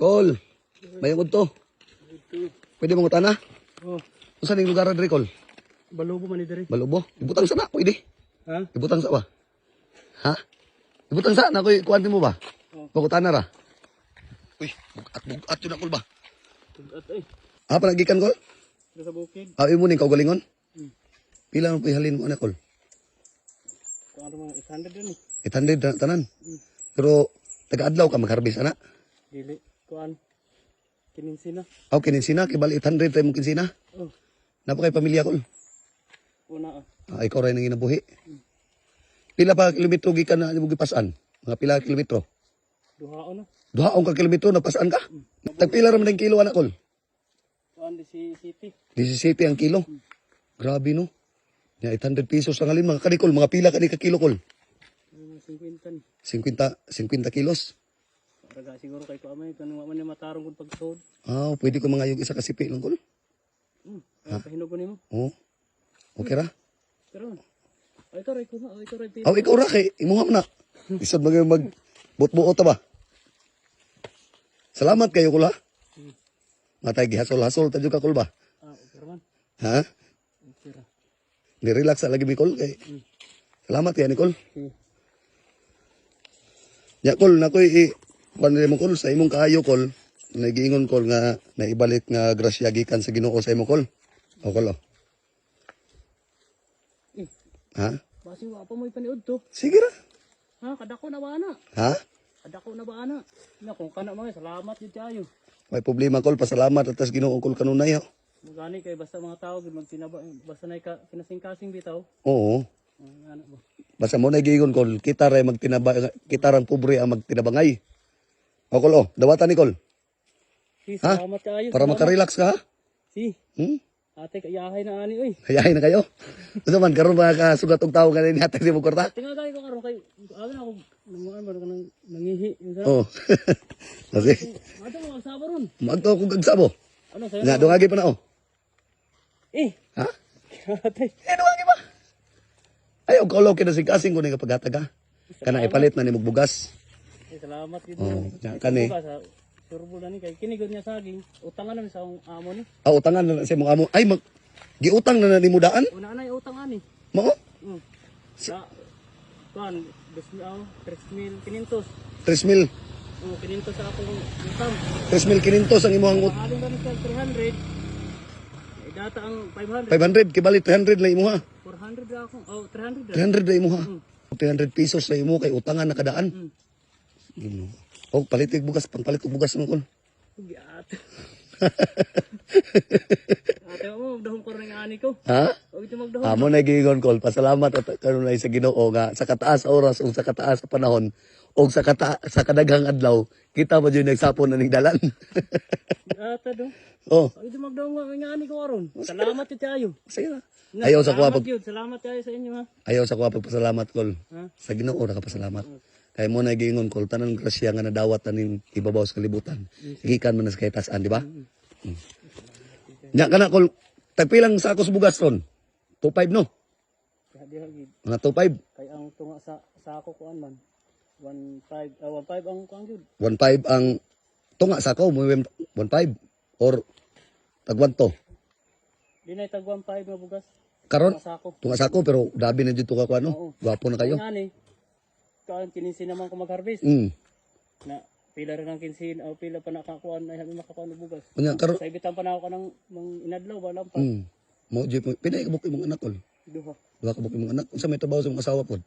Kol, mayong to. Pwede mo ngutana? Oh, Unsa ning lugar diri Kol? balubo man diri. Balubo. Ibutang sa na, pwede. Ha? Ibutang sa ba? Ha? Ibutang sa na koy kuan mo ba? Oh. Pagutana ra. Uy, bugat bugat yun na Kol ba? At ay, Ha, panagikan Kol? dito sa bukid. Awi mo ning kaugalingon? Hmm. Pila mo halin mo na Kol? Kung ano mga 800 din eh. 800 na tanan. Hmm. Pero taga-adlaw ka mag-harvest ana. Dili. Kuan. Kininsi na. Aw kinsina kay bali 800 tayo mo kinsina. Oh, Napa kay pamilya Kol? una ah. Ah, ikaw rin ang inabuhi. Pila pa kilometro gikan na mo gipasan? Mga pila kilometro? Duhaon na. Duhaong ka kilometro napasaan ka? Tagpila ra man ang kilo anak kol. Kuan di si City. 17 ang kilo. Grabe no. Ya 800 pesos ang alin mga kanikol, mga pila kani ka kilo kol. Mga 50 ni. 50 50 kilos. Raga siguro kay ko amay kanang man ni matarong kun pagtuod. Ah, pwede ko mga yung isa ka sipi lang kol. Hmm. Ay pahinog ko nimo. Oh. Okay ra. Pero ay ray ko na, ay ito ray. Aw ikaw ra kay imuha na. Isod mag mag butbuot ta ba? Salamat kayo kula. Matay gihasol-hasol ta jud ka kol ba? Ah, okay man. Ha? Okay ra. Ni-relax lagi mi kol kay. Salamat ya Nicole. Okay. Ya kol na koy kuan mo kol sa imong kaayo kol. Nagiingon kol nga naibalik nga grasya gikan sa Ginoo sa imong kol. O kol. oh. Eh, Ha? basi wa pa mo ipaniud to. Sige ra. Ha, kadako na ba ana? Ha? Kadako na ba? Na kung kana mga salamat yun tayo. May problema kol pasalamat atas Ginoo kol kanunay ha. Magani kay basta mga tao gid magtinaba basta na ka kinasing-kasing bitaw. Oo. Ano ba? Basta mo na giingon kol kita ra magtinaba kita rang pobre ang magtinabangay. O kol oh, dawatan ni kol Si, Ha? salamat tayo. para makarelax ka ha. Si, Hmm? ate kayahay na ani oy. Hayahin na kayo. Ano man karon mga kasugat og tawo kanini hatag si. Tinga kay ko karon kay ano ako nanguan ba nang nangihi yung sa. Oh. Kasi Ato mo sabo ron. magto ko gagsabo. Ano sayo? Nga dungagi pa na oh. Eh, Ha? ate. Eh, dungagi pa. Ay, og kaulo kinasing kasing ko ni kapagataga. Kana ipalit na ni mong bugas. Eh, salamat gid. Oh, nya kani. Turbo na ni kay kinigod niya saging. Utangan na sa amo ni. Ah, utangan na sa mga amo. Ay, mag giutang na na ni mudaan. Una na utang ani. Mo? Mm. Sa kan, dos mil, tres mil kinentos. 3 mil. Oh, kinentos sa akong utang. 3 mil kinintos ang imong ut- Aling kami sa 300. Eh, data ang 500. 500 kibali 300 na imuha. 400 na ako. Oh, 300 na. 300 na imuha. 300 pesos na imo kay utangan na kadaan. Mm. Oh, palitig bugas, pangpalit og bugas mo kon. Ugi ate. mo, magdahon ko rin ang ani ko. Ha? Huwag ito magdahon. Amo na giingon kol, pasalamat at kanunay sa Ginoo nga sa kataas oras ug sa kataas sa panahon ug sa kata sa kadaghang adlaw kita ba jud nagsapon na ning dalan. Ate do. oh, ito magdahon ang ani ko aron. Salamat ito tayo. sige. Ayaw sa kuha Salamat tayo sa inyo ha. ayaw sa kuha pagpasalamat kol. Ha? Sa Ginoo ra ka pasalamat. Kay mo na giingon kol tanan grasya nga nadawat na ning ibabaw sa kalibutan. Gikan man na sa kaytasan, di ba? Mm. Nya kana kol tagpilang sa akos bugas ron. 25 no. Mga 25. Kay ang tunga sa sa ako kuan man. 15 ah 15 ang kuan jud. 1.5 ang tunga sa ko mo 1.5 or tagwan to. Di na tag 15 nga bugas. Karon Tunga sa ako. sa ko pero dabi na jud to ka ko Oo. ano. Gwapo na kayo. Ang ani. Kaan kininsin naman ko mag-harvest. Mm. Na pila rin ang kinsin o pila pa nakakuan ay habi makakuan og bugas. Kunya karon Sa ibitan pa na ako kanang mang inadlaw ba lampas. mm. Mo jud mo pinay ka imong anak kol. Duha. Duha ka imong anak unsa may trabaho sa imong asawa pod?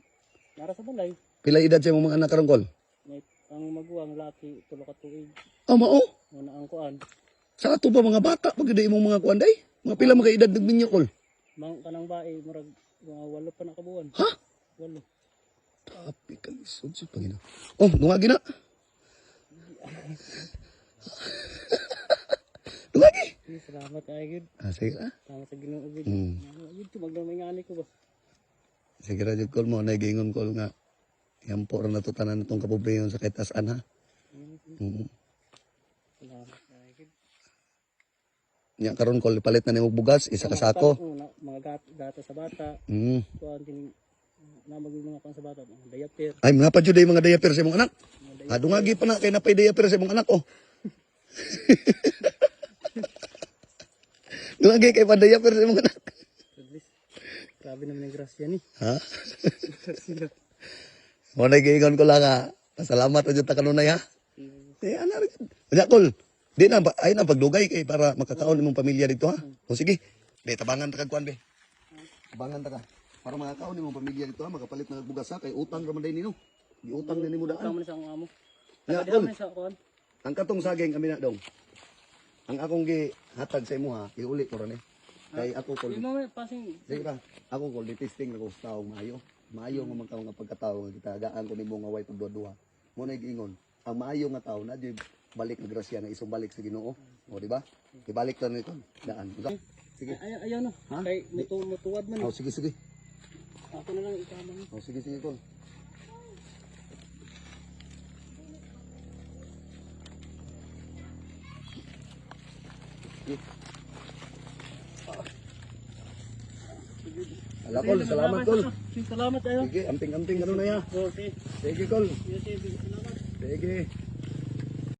Nara sa balay. Pila edad sa imong mga anak karon kol? May ang maguwang laki tulo ka tuig. Ah mao. Muna ang kuan. Sa ato ba mga bata pag imong mga kuan day? Mga pila mga edad nagminyo kol? Mang kanang bae murag mga walo pa na kabuan. Ha? Walo. Tapi kay sud sa Panginoon. Oh, dungagi na. dungagi. Ay, Salamat ay gid. Ah, sige ah. Salamat sa Ginoo. Mm. Ano gid to magdamay nga ko ba. Sige ra jud kol mo nagingon kol nga yampo ra na to tanan itong kapobrehon sa kaytasan ha. Mm. Salamat ay gid. Nya karon kol palit na nimo bugas isa ka sako. Mga gat, gata sa bata. Mm. Kuan din na mga kuan sa bata, diaper. Ay mga pa jud ay mga diaper sa imong anak. Diaper. Ah, dungagi pa na kay napay diaper sa imong anak oh. Lagi kay padaya pero sa mga anak. Grabe naman yung grasya ni. Ha? Mo na giingon ko lang ha. Salamat sa ta kanunay ha. Eh ana rin. Unya kol. Di na ay na pagdugay kay para makakaon imong pamilya dito ha. O sige. Be tabangan ta kag kuan be. Tabangan ta ka. Para makakaon imong pamilya dito ha, makapalit na bugas ha kay utang ra man day nino. Di utang din nimo Utang daan. man sa akong amo. Ya, man kuan. Ang katong saging kami na dong. Ang akong gi hatag sa imo ha, iuli ko eh. Kay ako kol. Di mo may passing. Sige ra. Ako kol di testing na ko sa taong maayo. Maayo nga man ka nga pagkatao nga kita gaan ko nimo nga way pagduwa-duwa. Mo na giingon, ang maayo nga tao na jud balik na grasya na isong balik sa Ginoo. O di ba? Ibalik ta nito. Daan. Sige. Ay, ayaw no. Ha? Kay mutu mutuwad man. O sige sige. Ako na lang ikama ni. O sige sige. Sige. Ala kol, salamat kol. Salamat ayo. Sige, amping-amping ano na ya. Okay. Sige kol. Sige, sige, salamat. Sige.